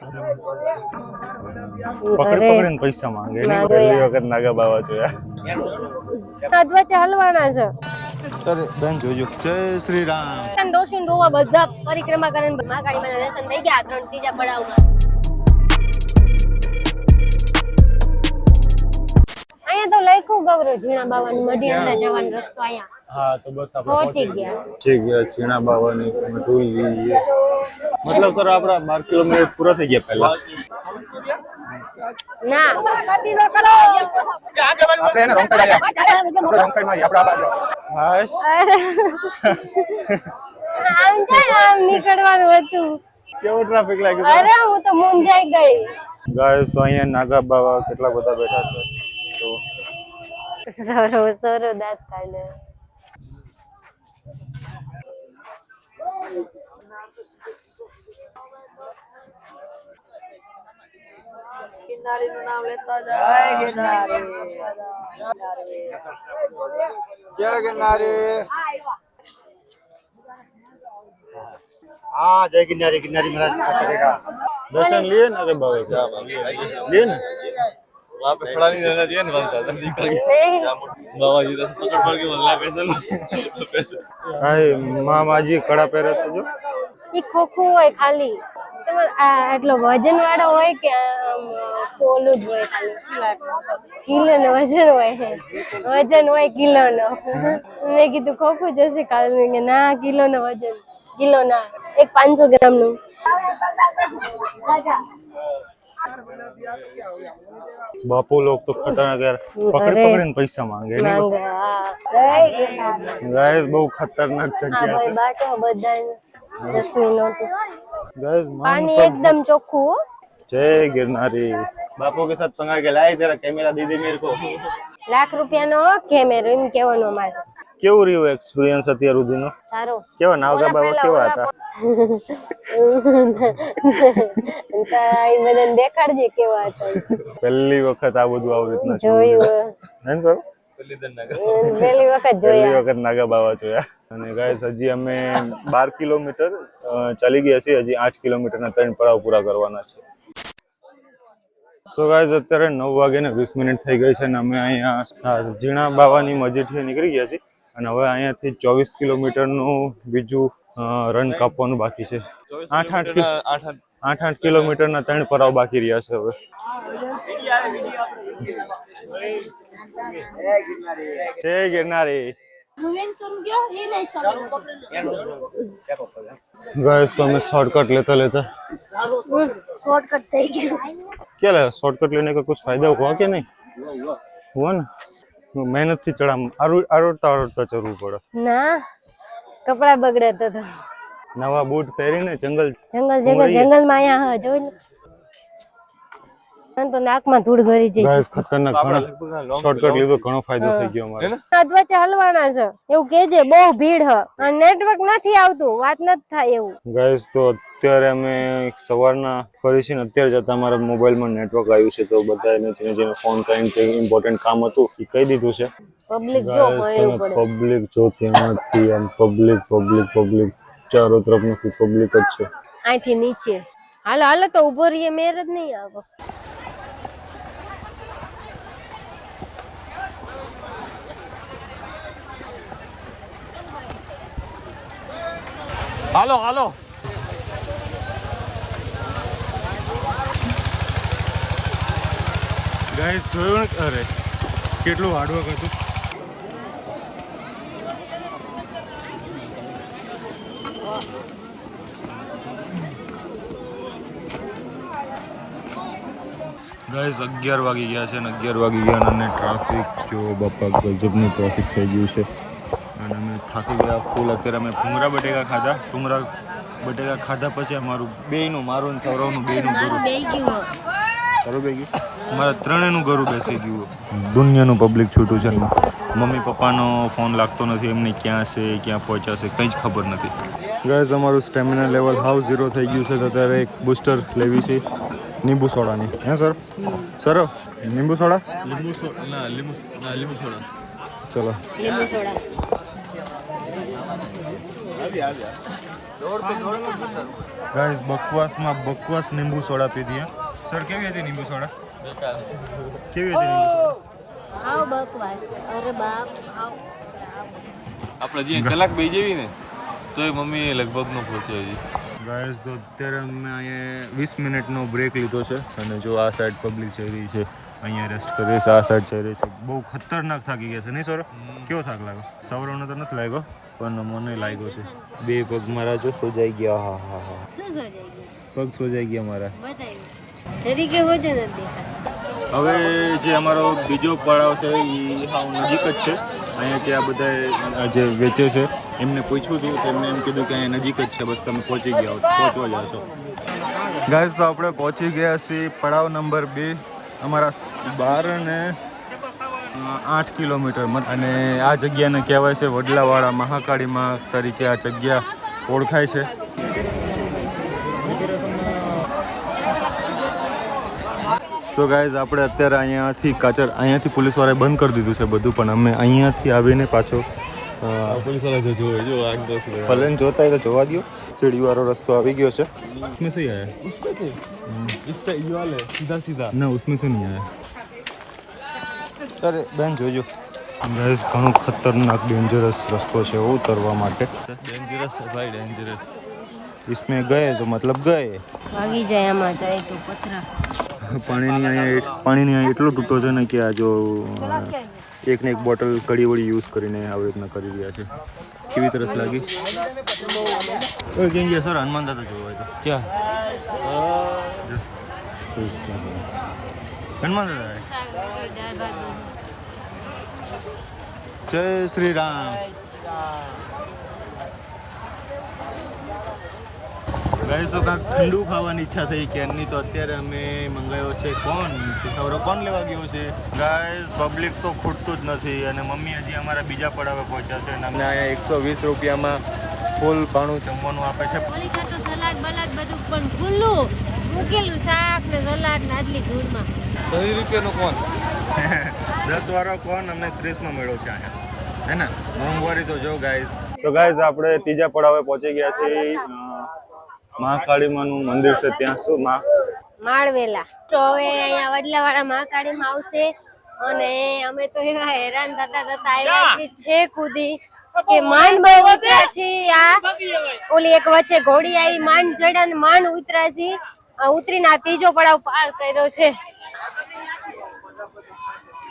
પકડી પકડીને પૈસા માંગે. એની પહેલી વખત નાગા બાવા જોયા. વચ્ચે હલવાના છે. અરે બેન જોજો. જય શ્રી રામ. ડોશી ડોવા બધા પરિક્રમા કરીને માના દર્શન થઈ ગયા. ત્રણ ત્રીજા પડાવમાં. અહીંયા તો લખ્યું ગૌરવ ઝીણા બાવાની મઢી અંદર જવાનો રસ્તો અહીંયા. હા તો બસ આપણે પહોંચી ગયા. ઠીક છે ચીણા બાવાની મટુલી મતલબ સર આપણા બાર કિલોમીટર પૂરા થઈ ગયા પહેલા? ના. આપણે એને રોંગ સાઈડ આવ્યા આપણે રોંગ સાઈડમાં આપણે આ બાજુ આમ છે આમ નીકળવાનું હતું. કેવો ટ્રાફિક લાગ્યો અરે હું તો મૂંઝાઈ ગઈ. ગાઈસ તો અહીંયા નાગા બાવા કેટલા બધા બેઠા છે? તો સરો સરો દાંત કાઢે Kinari nunawleta jaya kinari, kinari, kinari, kinari, kinari, kinari, kinari, kinari, kinari, kinari, kinari, kinari, kinari, kinari, kinari, वहाँ पे खड़ा नहीं रहना चाहिए ना वहाँ ज्यादा निकल गया बाबा जी तो पकड़ पकड़ के मल्ला पैसे लो पैसे हाय माँ माजी कड़ा पहरे तो जो ઈ ખોખું હોય ખાલી તમારે આ આટલો વજન વાળો હોય કે આમ પોલું જ હોય ખાલી શું લાગે કિલો નો વજન હોય છે વજન હોય કિલો નો મેં કીધું ખોખું જશે કાલે કે ના કિલો નો વજન કિલો ના એક પાંચસો ગ્રામ નું બાપુ લોગ તો ખતરનાક યાર. પકડી પકડીને પૈસા માંગે ગાઈસ બહુ ખતરનાક જગ્યા છે. બાટો બધાને ગાઈસ પાણી એકદમ ચોખ્ખું જય ગિરનારી. બાપુ કે સાથ પંગા કે લાય તેરા કેમેરા દીદી મેરકો લાખ રૂપિયાનો કેમેરો એમ કેવાનો મારો. કેવું રહ્યું એક્સપિરિયન્સ અત્યાર સુધીનો? સારો. કેવા નાવગા બાબા કેવા હતા? તો એ દેખાડજે કેવા હતા. પહેલી વખત આ બધું આવી રીતના જોયું હે સર? પહેલી વખત પહેલી વખત નાગા બાવા જોયા. અને ગાઈસ હજી અમે બાર કિલોમીટર ચાલી ગયા છીએ. હજી આઠ કિલોમીટરના ત્રણ પડાવ પૂરા કરવાના છે. સો અત્યારે નવ વાગે ને વીસ મિનિટ થઈ ગઈ છે અને અમે અહીંયા ઝીણા બાવાની મસ્જિદથી નીકળી ગયા છીએ. અને હવે અહીંયાથી ચોવીસ કિલોમીટરનું બીજું રન કાપવાનું બાકી છે આઠ આઠ કિ- आठ आठ આઠ આઠ કિલોમીટરના ત્રણ પડાવ બાકી રહ્યા છે હવે જય ગિરનારી ગાઈસ તો અમે शॉर्टकट लेता लेता શોર્ટકટ થઈ ગયું क्या लगा शॉर्टकट लेने का कुछ फायदा हुआ कि नहीं हुआ ना મહેનતથી ચડામ આરોડતા આરોડતા ચડવું પડે. ના કપડા બગડે તો નવા બૂટ પહેરીને જંગલ જંગલ જંગલ જંગલમાં અહીંયા જોઈ તો નાકમાં ધૂળ ભરી જઈ ગાઈસ ખતરનાક ઘણો શોર્ટકટ લીધો ઘણો ફાયદો થઈ ગયો અમારે. વચ્ચે હલવાના છે. એવું કેજે બહુ ભીડ હ. અને નેટવર્ક નથી આવતું. વાત નથી થાય એવું. ગાઈસ તો અત્યારે અમે સવારના ફરી છે ને અત્યારે જતા અમારા મોબાઈલમાં નેટવર્ક આવ્યું છે તો બધા એને જેને જેને ફોન કરીને જે ઇમ્પોર્ટન્ટ કામ હતું એ કહી દીધું છે. પબ્લિક જો પબ્લિક જો ત્યાંથી આમ પબ્લિક પબ્લિક પબ્લિક ચારો તરફમાંથી પબ્લિક જ છે. અહીંથી નીચે. હાલો હાલો તો ઊભો રહીએ. મેર જ નહીં આવો. હાલો હાલો ગાઈસ જોયું ને? અરે કેટલું હાર્ડવર્ક હતું. ગાઈસ અગિયાર વાગી ગયા છે અને અગિયાર વાગી ગયા અને ટ્રાફિક જો બાપા ગજબનું ટ્રાફિક થઈ ગયું છે. અને અમે થાકી ગયા ફૂલ. અત્યારે અમે ભૂંગરા બટેકા ખાધા. ભૂંગરા બટેકા ખાધા પછી અમારું બેયનું મારું ને સૌરવનું બેયનું ગરું ગરું બે ગયું મારા ત્રણેયનું ગરું બેસી ગયું દુનિયાનું પબ્લિક છૂટું છે મમ્મી પપ્પાનો ફોન લાગતો નથી એમને ક્યાં છે ક્યાં પહોંચ્યા છે કંઈ જ ખબર નથી. ગેસ અમારું સ્ટેમિના લેવલ હાવ ઝીરો થઈ ગયું છે તો અત્યારે એક બુસ્ટર લેવી છે લીંબુ સોડાની. હે સર સર લીંબુ સોડા? લીંબુ સોડા ના લીંબુ સોડા. ચલો. લીંબુ સોડા. ગાઈસ બકવાસમાં બકવાસ લીંબુ સોડા પીધી સર કેવી હતી લીંબુ સોડા કેવી હતી આવ બકવાસ અરે બાપ આવ. આપણે જે કલાક બે જેવી ને તોય મમ્મી લગભગ નો પહોંચે હજી. ગાઈસ તો અત્યારે અમે અહીંયા વીસ મિનિટનો બ્રેક લીધો છે અને જો આ સાઈડ પબ્લિક જઈ રહી છે. અહીંયા રેસ્ટ કરીએ છે આ સાઈડ જઈ રહી છે? બહુ ખતરનાક થાકી ગયા છે નહીં સર કેવો થાક લાગ્યો? સૌરવને તો નથી લાગ્યો પણ મને લાગ્યો છે. બે પગ મારા જો સોજાઈ ગયા હા હા હા. ગયું? પગ સોજાઈ ગયા મારા. હવે જે અમારો બીજો પડાવ છે એ હાવ નજીક જ છે. અહીંયા જે આ બધા જે વેચે છે એમને પૂછ્યું હતું તો એમને એમ કીધું કે અહીંયા નજીક જ છે બસ તમે પહોંચી ગયા પહોંચવા જાઓ છો. ગાઈસ તો આપણે પહોંચી ગયા છીએ પડાવ નંબર બે. અમારા બાર ને આઠ કિલોમીટર અને આ જગ્યાને કહેવાય છે વડલાવાળા મહાકાળીમાં તરીકે આ જગ્યા ઓળખાય છે. સો ગાઈઝ આપણે અત્યારે અહીંયાથી કાચર અહીંયાથી પોલીસવાળાએ બંધ કરી દીધું છે બધું પણ અમે અહીંયાથી આવીને પાછો પોલીસવાળા જો દસ ભલે જોતા હોય તો જોવા દો સીડીવાળો રસ્તો આવી ગયો છે. उसमें से ही आया है। उसमें से? इससे ये वाले सीधा सीधा? ना उसमें से અરે બેન જોજો ગાઈઝ ઘણો ખતરનાક ડેન્જરસ રસ્તો છે ઉતરવા માટે. ડેન્જરસ है भाई डेंजरस इसमें ગયે તો મતલબ ગયે ભાગી જાય આમાં જાય તો પથરા પાણીની અહીંયા પાણીની અહીંયા એટલો તૂટો છે ને કે આ જો એક ને એક બોટલ કડી વળી યુઝ કરીને આવી રીતના કરી રહ્યા છે. કેવી તરસ લાગી? ઓય કેમ ગયા સર? હનુમાન દાદા જોવા હોય તો ક્યાં? હનુમાન દાદા જય શ્રી રામ. ગાઈસ તો કાંક ઠંડુ ખાવાની ઈચ્છા થઈ કે કેનની તો અત્યારે અમે મંગાવ્યો છે કોણ કે સૌરવ કોણ લેવા ગયો છે? ગાઈસ પબ્લિક તો ખૂટતું જ નથી અને મમ્મી હજી અમારા બીજા પડાવે પહોંચ્યા છે અને અમને અહીંયા એકસો વીસ રૂપિયામાં ફૂલ ભાણું જમવાનું આપે છે. તો સલાડ રૂપિયાનો કોણ દસ વાળો કોણ અમને ત્રીસમાં મળ્યો છે અહીંયા. હે ને? મોંઘવારી તો જો ગાઈસ. તો ગાઈસ આપણે ત્રીજા પડાવે પહોંચી ગયા છીએ. મહાકાળીમાનું મંદિર છે ત્યાં શું? માં માળવેલા. તો હવે અહીંયા વડલાવાળા મહાકાળીમાં આવશે અને અમે તો એવા હેરાન થતા થતા આવ્યા છે કુદી કે માંડ બહુ ઉતરા છે આ. ઓલી એક વચ્ચે ઘોડી આવી માંડ ચડ્યા ને માંડ ઉતરા છે. આ ઉતરીને આ ત્રીજો પડાવ પાર કર્યો છે.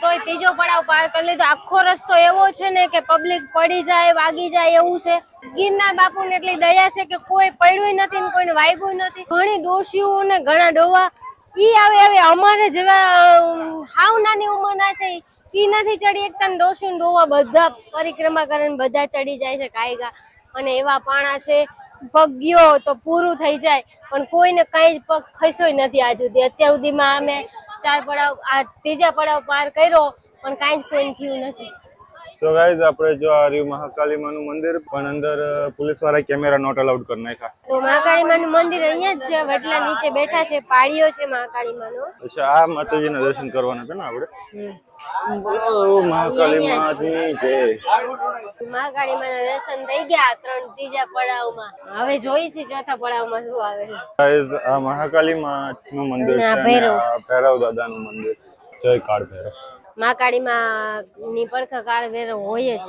તોય ત્રીજો પડાવ પાર કરી લીધો. આખો રસ્તો એવો છે ને કે પબ્લિક પડી જાય, વાગી જાય એવું છે. ગિરનાર બાપુને એટલી દયા છે કે કોઈ પડ્યું નથી કોઈને વાગ્યું નથી. ઘણી ડોશીઓ ને ઘણા ડોવા. ઈ આવે આવે અમારે જેવા હાવ નાની ઉંમરના છે. ઈ નથી ચડી એક તન ડોશી ડોવા બધા પરિક્રમા કરીને બધા ચડી જાય છે કાયગા. અને એવા પાણા છે, પગ ગયો તો પૂરું થઈ જાય. પણ કોઈને કઈ જ પગ ખસ્યો નથી આજ સુધી. અત્યાર સુધીમાં અમે ચાર પડાવ આ ત્રીજા પડાવ પાર કર્યો પણ કાંઈ જ કોઈ થયું નથી. સો ગાઈઝ આપણે જો આ રહ્યું મહાકાલી માનું મંદિર પણ અંદર પોલીસવાળા કેમેરા નોટ અલાઉડ કરી નાખ્યા. તો મહાકાળી માનું મંદિર અહીંયા જ છે વડલા નીચે બેઠા છે પાળીઓ છે મહાકાળી માનો અચ્છા આ માતાજીના દર્શન કરવાના હતા ને આપણે? બોલો મહાકાળી માની જય. મહાકાળી માના દર્શન થઈ ગયા ત્રણ ત્રીજા પડાવમાં. હવે જોઈશી ચોથા પડાવમાં શું આવે છે. ગાઈઝ આ મહાકાળી માનું મંદિર છે ભૈરવ દાદાનું મંદિર. જય કાળ ભૈરવ. મહાકાળી કાળીમાં ની પરખ કાળ વેરો હોય જ.